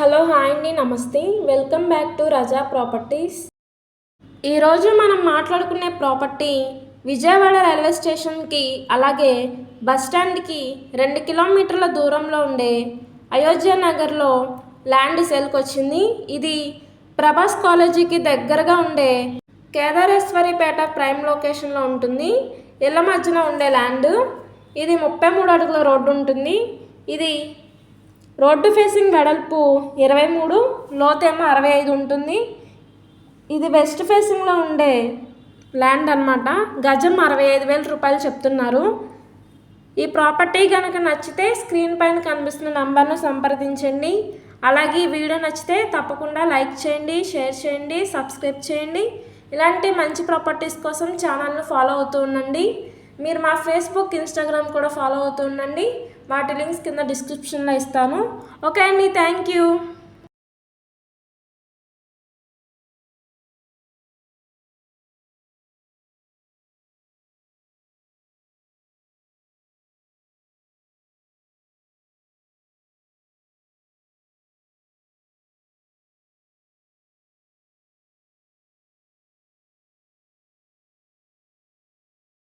Hello hi అండి నమస్తే. Welcome back to Raza properties ఈరోజు మనం మాట్లాడుకునే ప్రాపర్టీ విజయవాడ రైల్వే స్టేషన్కి అలాగే బస్ స్టాండ్కి రెండు కిలోమీటర్ల దూరంలో ఉండే అయోధ్య నగర్లో ల్యాండ్ సేల్కి వచ్చింది. ఇది ప్రభాస్ కాలేజీకి దగ్గరగా ఉండే కేదారేశ్వరిపేట ప్రైమ్ లొకేషన్లో ఉంటుంది. ఇళ్ళ మధ్యన ఉండే ల్యాండ్. ఇది ముప్పై మూడు అడుగుల రోడ్డు ఉంటుంది. ఇది రోడ్డు ఫేసింగ్ వెడల్పు ఇరవై మూడు లోతేమో అరవై ఐదు ఉంటుంది. ఇది వెస్ట్ ఫేసింగ్లో ఉండే ల్యాండ్ అన్నమాట. గజం అరవై ఐదు వేల రూపాయలు చెప్తున్నారు. ఈ ప్రాపర్టీ కనుక నచ్చితే స్క్రీన్ పైన కనిపిస్తున్న నంబర్ను సంప్రదించండి. అలాగే ఈ వీడియో నచ్చితే తప్పకుండా లైక్ చేయండి షేర్ చేయండి సబ్స్క్రైబ్ చేయండి. ఇలాంటి మంచి ప్రాపర్టీస్ కోసం ఛానల్ను ఫాలో అవుతూ ఉండండి. మీరు మా ఫేస్బుక్ ఇన్స్టాగ్రామ్ కూడా ఫాలో అవుతుండండి వాటి లింక్స్ కింద డిస్క్రిప్షన్లో ఇస్తాను. ఓకే అండి థ్యాంక్ యూ